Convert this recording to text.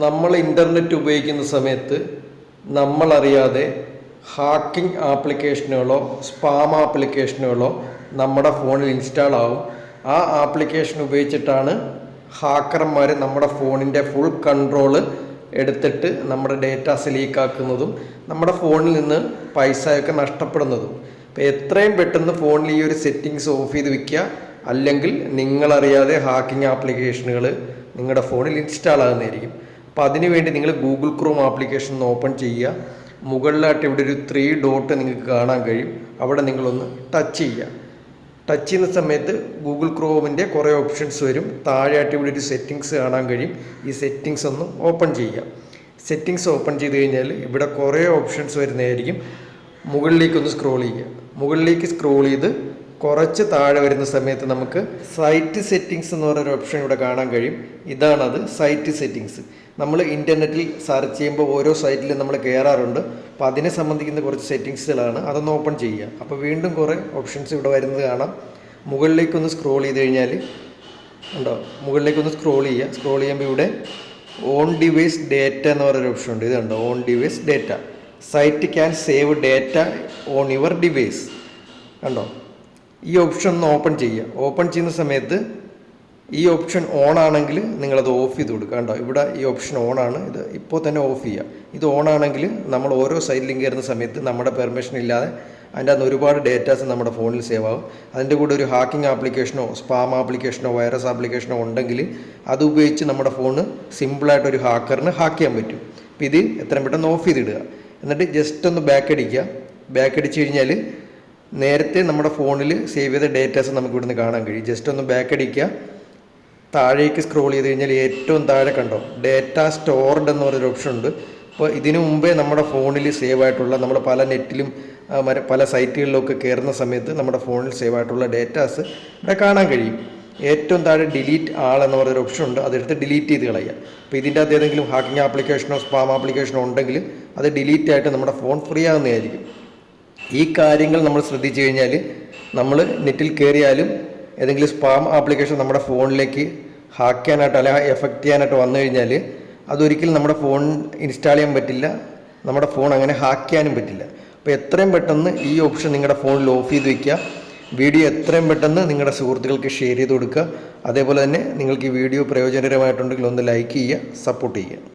നമ്മൾ ഇന്റർനെറ്റ് ഉപയോഗിക്കുന്ന സമയത്ത് നമ്മളറിയാതെ ഹാക്കിംഗ് ആപ്ലിക്കേഷനുകളോ സ്പാം ആപ്ലിക്കേഷനുകളോ നമ്മുടെ ഫോണിൽ ഇൻസ്റ്റാൾ ആവും. ആ ആപ്ലിക്കേഷൻ ഉപയോഗിച്ചിട്ടാണ് ഹാക്കർമാർ നമ്മുടെ ഫോണിന്റെ ഫുൾ കൺട്രോൾ എടുത്തിട്ട് നമ്മുടെ ഡേറ്റാസ് ലീക്കാക്കുന്നതും നമ്മുടെ ഫോണിൽ നിന്ന് പൈസയൊക്കെ നഷ്ടപ്പെടുന്നതും. അപ്പോൾ എത്രയും പെട്ടെന്ന് ഫോണിൽ ഈ ഒരു സെറ്റിങ്സ് ഓഫ് ചെയ്ത് വെക്കുക. അല്ലെങ്കിൽ നിങ്ങളറിയാതെ ഹാക്കിംഗ് ആപ്ലിക്കേഷനുകൾ നിങ്ങളുടെ ഫോണിൽ ഇൻസ്റ്റാൾ ആകുന്നതായിരിക്കും. അപ്പോൾ അതിനുവേണ്ടി നിങ്ങൾ ഗൂഗിൾ ക്രോം ആപ്ലിക്കേഷൻ ഓപ്പൺ ചെയ്യുക. മുകളിലായിട്ട് ഇവിടെ ഒരു ത്രീ ഡോട്ട് നിങ്ങൾക്ക് കാണാൻ കഴിയും. അവിടെ നിങ്ങളൊന്ന് ടച്ച് ചെയ്യുക. ടച്ച് ചെയ്യുന്ന സമയത്ത് ഗൂഗിൾ ക്രോമിന്റെ കുറേ ഓപ്ഷൻസ് വരും. താഴെയായിട്ട് ഇവിടെ ഒരു സെറ്റിങ്സ് കാണാൻ കഴിയും. ഈ സെറ്റിങ്സ് ഒന്ന് ഓപ്പൺ ചെയ്യുക. സെറ്റിങ്സ് ഓപ്പൺ ചെയ്ത് കഴിഞ്ഞാൽ ഇവിടെ കുറേ ഓപ്ഷൻസ് വരുന്നതായിരിക്കും. മുകളിലേക്കൊന്ന് സ്ക്രോൾ ചെയ്യുക. മുകളിലേക്ക് സ്ക്രോൾ ചെയ്ത് കുറച്ച് താഴെ വരുന്ന സമയത്ത് നമുക്ക് സൈറ്റ് സെറ്റിങ്സ് എന്ന് പറയുന്ന ഓപ്ഷൻ ഇവിടെ കാണാൻ കഴിയും. ഇതാണത് സൈറ്റ് സെറ്റിങ്സ് നമ്മൾ ഇന്റർനെറ്റിൽ സെർച്ച് ചെയ്യുമ്പോൾ ഓരോ സൈറ്റിലും നമ്മൾ കയറാറുണ്ട് അപ്പോൾ അതിനെ സംബന്ധിക്കുന്ന കുറച്ച് സെറ്റിങ്സുകളാണ് അതൊന്ന് ഓപ്പൺ ചെയ്യുക. അപ്പോൾ വീണ്ടും കുറേ ഓപ്ഷൻസ് ഇവിടെ വരുന്നത് കാണാം. മുകളിലേക്കൊന്ന് സ്ക്രോൾ ചെയ്ത് കഴിഞ്ഞാൽ ഉണ്ടോ? മുകളിലേക്കൊന്ന് സ്ക്രോൾ ചെയ്യുക. സ്ക്രോൾ ചെയ്യുമ്പോൾ ഇവിടെ ഓൺ ഡിവൈസ് ഡേറ്റ എന്ന് പറയുന്ന ഓപ്ഷൻ ഉണ്ട്. ഇതുണ്ട് on device data site can save data on your device കണ്ടോ? ഈ ഓപ്ഷൻ ഒന്ന് ഓപ്പൺ ചെയ്യുക. ഓപ്പൺ ചെയ്യുന്ന സമയത്ത് ഈ ഓപ്ഷൻ ഓൺ ആണെങ്കിൽ നിങ്ങളത് ഓഫ് ചെയ്ത് കൊടുക്കുക. കണ്ടോ? ഇവിടെ ഈ ഓപ്ഷൻ ഓൺ ആണ്. ഇത് ഇപ്പോൾ തന്നെ ഓഫ് ചെയ്യുക. ഇത് ഓൺ ആണെങ്കിൽ നമ്മൾ ഓരോ സൈറ്റിലും കയറുന്ന സമയത്ത് നമ്മുടെ പെർമിഷൻ ഇല്ലാതെ അതിന്റെ അകത്ത് ഒരുപാട് ഡേറ്റാസ് നമ്മുടെ ഫോണിൽ സേവ് ആകും അതിന്റെ കൂടെ ഒരു ഹാക്കിംഗ് ആപ്ലിക്കേഷനോ സ്പാം ആപ്ലിക്കേഷനോ വൈറസ് ആപ്ലിക്കേഷനോ ഉണ്ടെങ്കിൽ അത് ഉപയോഗിച്ച് നമ്മുടെ ഫോണ് സിമ്പിളായിട്ട് ഒരു ഹാക്കറിന് ഹാക്ക് ചെയ്യാൻ പറ്റും. അപ്പോൾ ഇത് എത്രയും പെട്ടെന്ന് ഓഫ് ചെയ്തിടുക. എന്നിട്ട് ജസ്റ്റ് ഒന്ന് ബാക്ക് അടിക്കുക. ബാക്ക് അടിച്ച് കഴിഞ്ഞാൽ നേരത്തെ നമ്മുടെ ഫോണിൽ സേവ് ചെയ്ത ഡേറ്റാസ് നമുക്ക് ഇവിടുന്ന് കാണാൻ കഴിയും. ജസ്റ്റ് ഒന്ന് ബാക്ക് അടിക്കുക. താഴേക്ക് സ്ക്രോൾ ചെയ്ത് കഴിഞ്ഞാൽ ഏറ്റവും താഴെ കണ്ടോ? ഡേറ്റ സ്റ്റോർഡ് എന്ന് പറഞ്ഞൊരു ഓപ്ഷൻ ഉണ്ട്. അപ്പോൾ ഇതിനു മുമ്പേ നമ്മുടെ ഫോണിൽ സേവ് ആയിട്ടുള്ള നമ്മൾ പല നെറ്റിലും പല സൈറ്റുകളിലൊക്കെ കയറുന്ന സമയത്ത് നമ്മുടെ ഫോണിൽ സേവ് ആയിട്ടുള്ള ഡേറ്റാസ് ഇവിടെ കാണാൻ കഴിയും. ഏറ്റവും താഴെ ഡിലീറ്റ് ആൾ എന്ന് പറഞ്ഞൊരു ഓപ്ഷൻ ഉണ്ട്. അതെടുത്ത് ഡിലീറ്റ് ചെയ്ത് കളയുക. അപ്പോൾ ഇതിന്റെ അകത്ത് ഏതെങ്കിലും ഹാക്കിംഗ് ആപ്ലിക്കേഷനോ സ്പാം ആപ്ലിക്കേഷനോ ഉണ്ടെങ്കിൽ അത് ഡിലീറ്റ് ആയിട്ട് നമ്മുടെ ഫോൺ ഫ്രീ ആകുന്നതായിരിക്കും. ഈ കാര്യങ്ങൾ നമ്മൾ ശ്രദ്ധിച്ചു കഴിഞ്ഞാൽ നമ്മൾ നെറ്റിൽ കയറിയാലും ഏതെങ്കിലും സ്പാം ആപ്ലിക്കേഷൻ നമ്മുടെ ഫോണിലേക്ക് ഹാക്ക് ചെയ്യാനായിട്ട് അല്ലെങ്കിൽ എഫക്റ്റ് ചെയ്യാനായിട്ട് വന്നു കഴിഞ്ഞാൽ അതൊരിക്കലും നമ്മുടെ ഫോൺ ഇൻസ്റ്റാൾ ചെയ്യാൻ പറ്റില്ല നമ്മുടെ ഫോൺ അങ്ങനെ ഹാക്ക് ചെയ്യാനും പറ്റില്ല. അപ്പോൾ എത്രയും പെട്ടെന്ന് ഈ ഓപ്ഷൻ നിങ്ങളുടെ ഫോണിൽ ഓഫ് ചെയ്ത് വയ്ക്കുക വീഡിയോ എത്രയും പെട്ടെന്ന് നിങ്ങളുടെ സുഹൃത്തുക്കൾക്ക് ഷെയർ ചെയ്ത് കൊടുക്കുക. അതേപോലെ തന്നെ നിങ്ങൾക്ക് ഈ വീഡിയോ പ്രയോജനകരമായിട്ടുണ്ടെങ്കിൽ ഒന്ന് ലൈക്ക് ചെയ്യുക സപ്പോർട്ട് ചെയ്യുക.